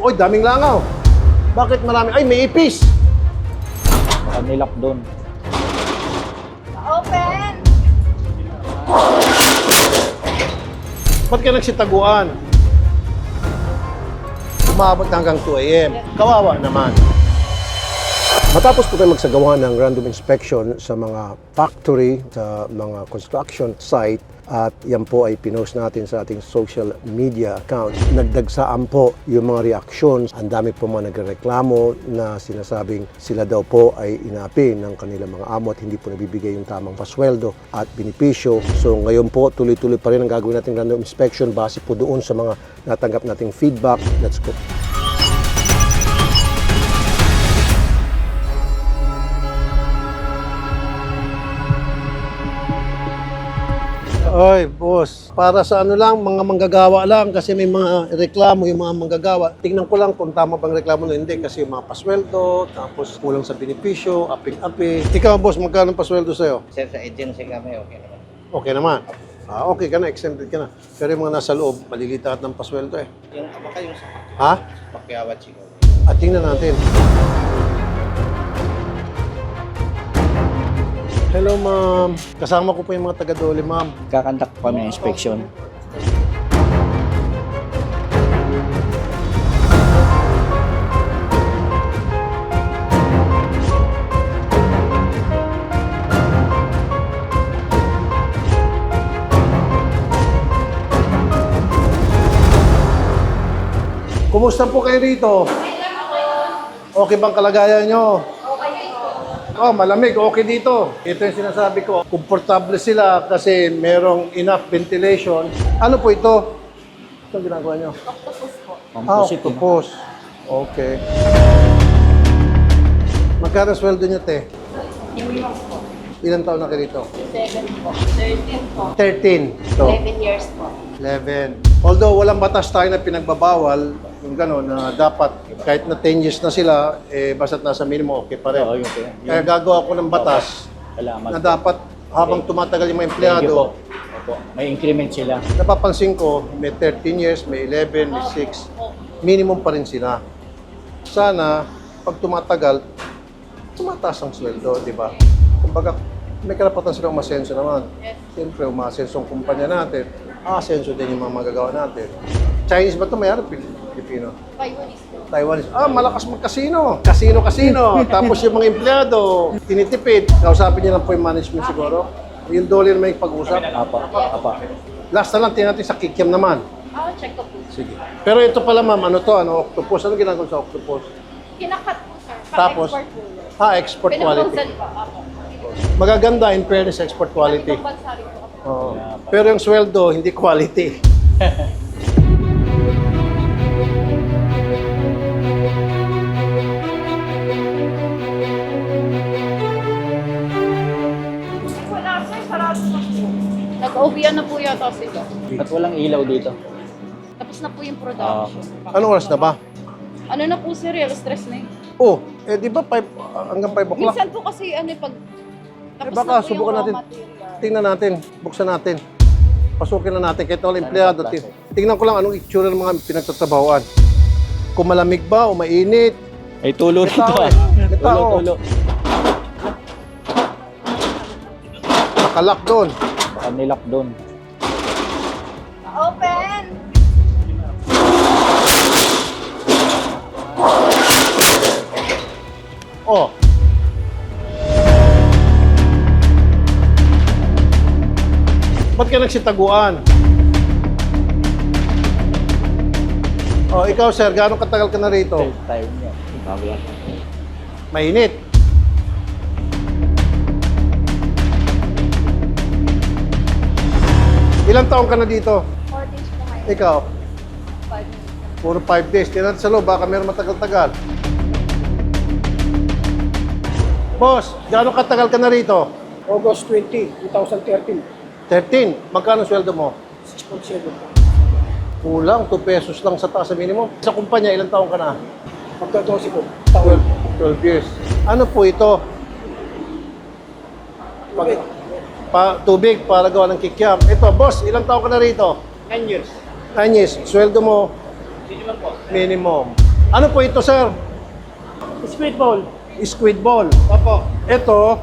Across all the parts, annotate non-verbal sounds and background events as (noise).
Uy, daming langaw. Bakit marami? Ay, may ipis. Baka nilak doon. Open! Ba't ka nagsitaguan? Umabot hanggang 2 a.m. Kawawa naman. Matapos po tayo magsagawa ng random inspection sa mga factory, sa mga construction site, at yan po ay pinost natin sa ating social media accounts. Nagdagsaan po yung mga reactions. Ang dami po mga nagreklamo na sinasabing sila daw po ay inapi ng kanilang mga amo at hindi po nabibigay yung tamang pasweldo at binipisyo. So ngayon po, tuloy-tuloy pa rin ang gagawin nating random inspection base po doon sa mga natanggap nating feedback. Let's go. Ay, boss. Para sa ano lang, mga manggagawa lang kasi may mga reklamo yung mga manggagawa. Tingnan ko lang kung tama bang reklamo na hindi kasi yung mga pasweldo, tapos kulang sa benepisyo, aping-api. Ikaw, boss, magkano pasweldo sa'yo? Sir, sa agency kami, okay naman. Okay naman. Ah, okay ka na, exempted ka na. Pero yung mga nasa loob, malilitat ng pasweldo eh. Yung baka yung sa Ha? pakyawat siguro. At tingnan natin. Hello, ma'am. Kasama ko po yung mga taga-dole, ma'am. Kakandak po kami ng inspection. Kumusta po kayo rito? Okay bang kalagayan nyo? Oh, malamig. Okay dito. Ito yung sinasabi ko. Komportable sila kasi merong enough ventilation. Ano po ito? Ito ang ginagawa nyo? Ah, Composite. no? octopus. Okay. Magkano sweldo nyo, te? Ilan taon na kayo rito? 7 po. 13 po. 13. So, 11 years po. 11. Although walang batas tayo na pinagbabawal, yung gano'n, na dapat kahit na 10 years na sila, eh, basta't nasa minimum, okay pa rin. Oo, yun po. Yun. Kaya gagawa ko ng batas Salamat. na dapat habang tumatagal yung mga Thank you po. empleyado, Opo. May increment sila. napapansin ko, may 13 years, may 11, may 6, minimum pa rin sila. Sana, pag tumatagal, tumataas ang sweldo, di ba? Kumbaga, may karapatan silang umasenso naman. Siyempre, umasenso ang kumpanya natin, aasenso din yung mga magagawa natin. Chinese ba ito? Mayroon Pilipino? Taiwanese. Taiwanese. Ah, malakas mag-casino. Casino, casino. (laughs) Tapos yung mga empleyado, tinitipid. Kausapin niyo lang po yung management siguro. Yung dollar yung pag-usap. Apa. Apa. Last na lang, tingnan natin sa kikiam naman. Ah, check ko po. Sige. Pero ito pala ma'am, ano to, ano, octopus. Ano ginagawa sa octopus? Kinakat po, sir. Tapos? Ah, export quality. Pinag-frozen po. Magaganda in fairness, export quality. Ibang bansa rin po. Pero yung sweldo, hindi quality. Wala, sir. Sarado na po. Nag-OBN na po yata sila. At walang ilaw dito. Tapos na po yung production. Anong oras na ba? Ano na po, sir? Real stress na yun. Oh, eh di ba five, hanggang 5 o'clock? Minsan po kasi ano pag Eh tapos baka na po yung subukan raw natin. material. Tingnan natin, buksan natin. Pasukin na natin kahit wala empleyado. Ting- Tingnan ko lang anong itsura ng mga pinagtatrabahoan. Kung malamig ba o mainit. May tulo rito tao ah. eh. May Tulo, tao. tulo. Nakalak doon. Baka nilak doon. Open! Oh. Ba't ka nagsitaguan? Oh, ikaw sir, gaano katagal ka na rito? Third time. Bago yan. Mainit. Ilang taon ka na dito? 4 days po ngayon. Ikaw? 5 minutes. Puro 5 days. Tingnan sa loob, baka meron matagal-tagal. Boss, gaano katagal ka na rito? August 20, 2013, 13. Magkano sweldo mo? 6.7. Kulang, 2 pesos lang sa taas sa minimum. Sa kumpanya, ilang taon ka na? Magka 12 po. Taon. 12 years. Ano po ito? Pag, pa, tubig para gawa ng kikiam. Ito, boss, ilang taon ka na rito? 9 years. 9 years. Sweldo mo? Minimum po. Minimum. Ano po ito, sir? Squid ball. Squid ball. Opo. Ito,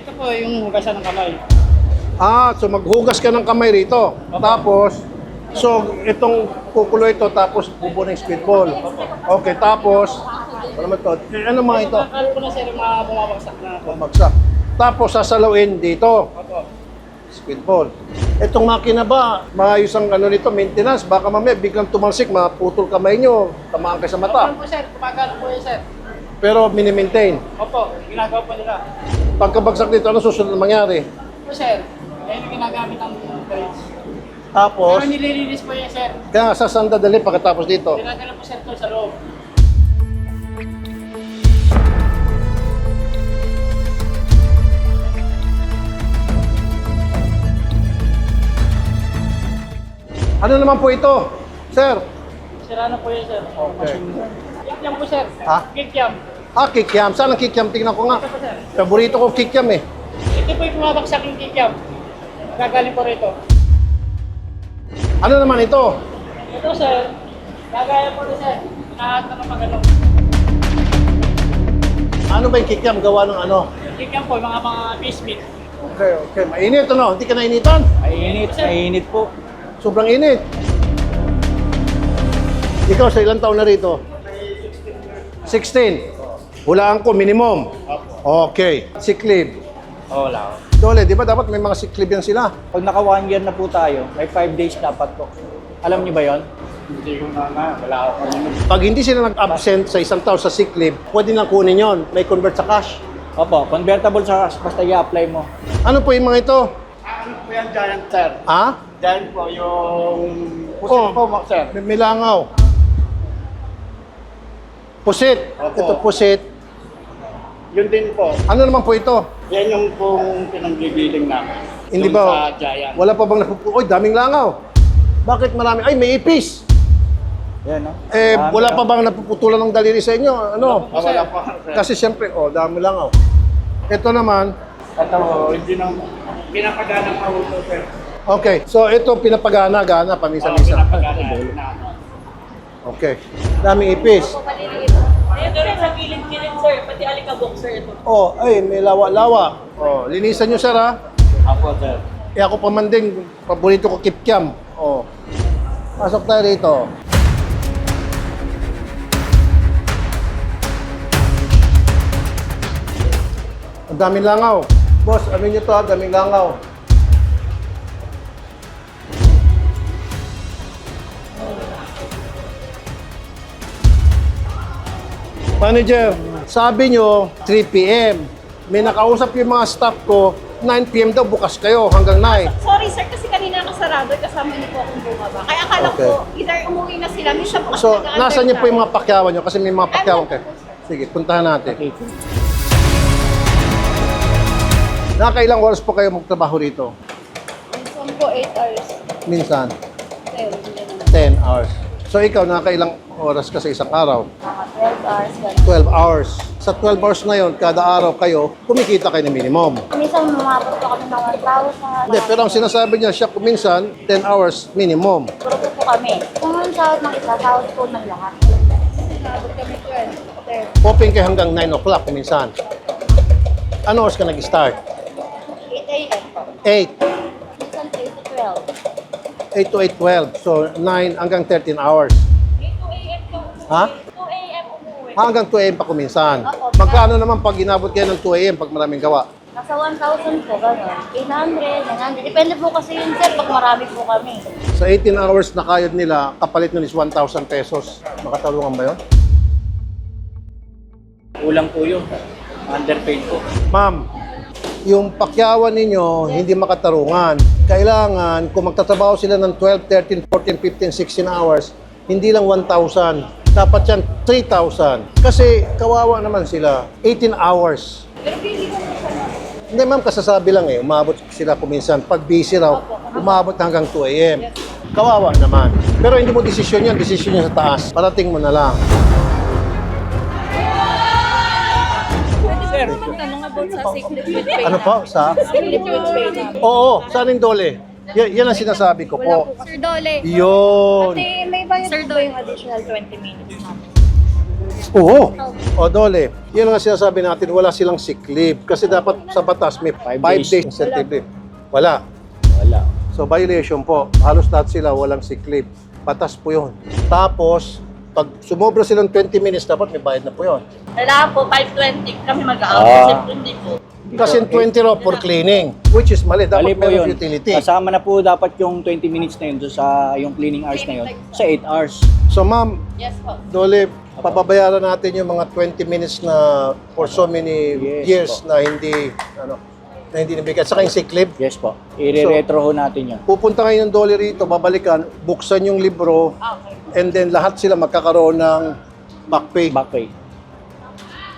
Ito po yung hugasan ng kamay. Ah, so maghugas ka ng kamay rito. Tapos, so itong kukulo ito, tapos bubo ng squid ball. Okay, tapos, ano naman to? Eh, ano mga ito? Akala ko na sir, mga bumabagsak na ako. Bumagsak. Tapos sasalawin dito. Opo. Squid ball. Itong makina ba, maayos ang ano nito, maintenance. Baka mamaya biglang tumalsik, maputol kamay nyo, tamaan kayo sa mata. Opo sir, kumagano po yun sir. Pero mini-maintain. Opo, ginagawa po nila. Pagkabagsak dito, ano susunod na mangyari? Opo sir, yan yung ginagamit ng brakes. Tapos, Pero nililinis po yan sir. kaya sa saan dadali pagkatapos dito? Dinadala po sir to sa loob. Ano naman po ito? Sir? Sira na po yan sir. Okay. Kikiam po sir. Ha? Kikiam. Ah, kikiam. Saan ang kikiam? Tingnan ko nga. Ito po sir. Paborito ko kikiam eh. Ito po yung bumabagsak yung kikiam. Gagaling po rito. Ano naman ito? Ito sir, gagaya po rin sir. Lahat na ng magano. Ano ba yung kikiam? Gawa ng ano? Kikiam po, mga mga biscuit. Okay, okay. Mainit ano? Hindi ka nainitan? Mainit, mainit po. Sobrang init. Ikaw, sa ilang taon na rito? 16. Hulaan ko, minimum. Okay. Sick leave. Oh, wala. Dole, di ba dapat may mga sick leave yan sila? Pag naka one year na po tayo, may 5 days dapat po. Alam niyo ba yon? Hindi ko na nga, wala ako kanina. Pag hindi sila nag-absent sa isang taon sa sick leave, pwede lang kunin yon. May convert sa cash. Opo, convertible sa basta i-apply mo. Ano po yung mga ito? Ano po yan, giant sir? Ha? Giant po yung pusit po, sir. May, may langaw. Pusit. Opo. Ito pusit. Yun din po. Ano naman po ito? Yan yung pong pinanggigiling namin. Hindi ba? Sa giant. Wala pa bang napupu... Oy, daming langaw. Bakit marami? Ay, may ipis. Yan, no? Eh, Marami wala na. pa bang napuputulan ng daliri sa inyo? Ano? Ah, wala pa, sir. Kasi siyempre, oh, dami langaw. Ito naman, Ito, hindi nang pinapagana pa ito, sir. okay. So, ito pinapagana, gana, Oh, pamisa-misa. pinapagana na. Okay. Daming ipis. Ayun doon sa gilid-gilid, sir. Pati alikabok, sir, ito. Oh, ay, may lawa-lawa. Oh, linisan nyo, sir, ha? Apo, sir. Eh, ako pa man din, paborito ko kipkyam. Oh. Pasok tayo rito. Ang daming langaw. Boss, ano nyo to ha? Daming langaw. Manager, sabi nyo 3 p.m. May nakausap yung mga staff ko, 9 p.m. daw bukas kayo hanggang 9. Sorry sir, kasi kanina nakasarado at kasama niyo po akong bumaba. Kaya akala Okay. ko, either umuwi na sila, minsan po kasi So, nag-a-under nasa niyo po yung mga pakyawan nyo? Kasi may mga pakyawan kayo. Sige, puntahan natin. Okay. Nakailang oras po kayo magtrabaho rito? Minsan po 8 hours. Minsan, 10, hindi naman. 10 hours. So, ikaw, nakailang oras ka sa isang araw? Mga 12 hours. ganun. 12 hours. Sa 12 hours na yon, kada araw kayo, kumikita kayo ng minimum. Minsan umabot po kami ng 1,000. Hindi, pero ang sinasabi niya, siya kuminsan, 10 hours minimum. Grupo po kami. Kung ang sahod ng isa, sahod po ng lahat. Nabot kami 12. 10. Open kayo hanggang 9 o'clock kuminsan. Ano oras ka nag-start? 8 a.m. po. 8. Minsan 8 to 12. 8 to 8, 12. So, 9 hanggang 13 hours. 8 a.m. to. Ha? 2 a.m. umuwi. Hanggang 2 a.m. pa kuminsan. Opo. Magkano naman pag inabot kayo ng 2 a.m. pag maraming gawa? Nasa 1,000 po, gano'n. 800, 900. Depende po kasi yun, sir, pag marami po kami. Sa 18 hours na kayod nila, kapalit nun is 1,000 pesos. Makatalungan ba yun? Kulang po yun. Underpaid po. Ma'am, yung pakyawan ninyo hindi makatarungan. Kailangan, kung magtatrabaho sila ng 12, 13, 14, 15, 16 hours, hindi lang 1,000. Dapat yan 3,000. Kasi kawawa naman sila. 18 hours. Pero ko. Hindi ma'am, kasasabi lang eh. Umabot sila kuminsan. Pag busy raw, umabot hanggang 2 a.m. Kawawa naman. Pero hindi mo desisyon yan. Desisyon yan sa taas. Parating mo na lang. Sa pay Ano na. po? Sa? Oo, saan yung dole? Y- yan ang sinasabi ko po. Sir Dole. Yun. Kasi may bayad Sir, po ba yung additional 20 minutes namin? Oo. O dole, yan ang sinasabi natin, wala silang sick leave. Kasi dapat sa batas may 5 Five days, days. incentive leave. Wala. Wala. So violation po. Halos lahat sila walang sick leave. Batas po yun. Tapos, pag sumobra silang 20 minutes, dapat may bayad na po yun. Kailangan po 520 kami mag-out. Ah. Siyempre hindi po. Kasi 20 raw for cleaning, which is mali. Dapat Mali po meron yun. utility. Kasama na po dapat yung 20 minutes na yun doon sa yung cleaning hours na yun sa 8 hours. So ma'am, Yes po. Dole, papabayaran natin yung mga 20 minutes na for so many Yes years po. na hindi ano na hindi nabigay. Saka yung sick leave. Yes po. I-retro ho natin yun. Pupunta kayo ng Dole rito, babalikan, buksan yung libro, Okay. and then lahat sila magkakaroon ng back pay. Back pay.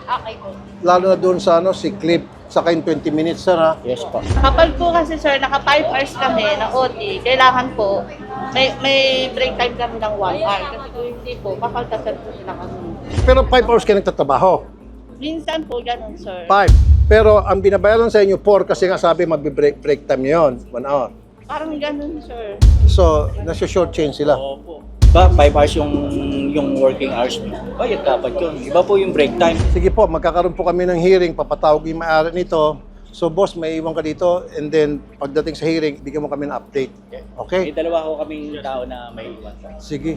Okay po. Lalo na doon sa ano, sick leave. Saka yung 20 minutes, sir ha? Yes po. Kapag po kasi sir, naka 5 hours kami na OT, kailangan po, may may break time kami ng 1 hour. Kasi kung hindi po, kakaltasan po sila kami. Pero 5 hours kayo nagtatrabaho. Minsan po ganun sir. 5. Pero ang binabayaran sa inyo 4 kasi nga sabi magbe-break break time nyo yun, 1 hour. Parang ganun sir. So, nasa-short change sila. Opo. Ba, 5 hours yung yung working hours niyo. Bayad dapat yun. Iba po yung break time. Sige po, magkakaroon po kami ng hearing, papatawag yung may-ari nito. So boss, may iwan ka dito and then pagdating sa hearing, bigyan mo kami ng update. May Okay? dalawa ko kaming tao na may iwan. Sige.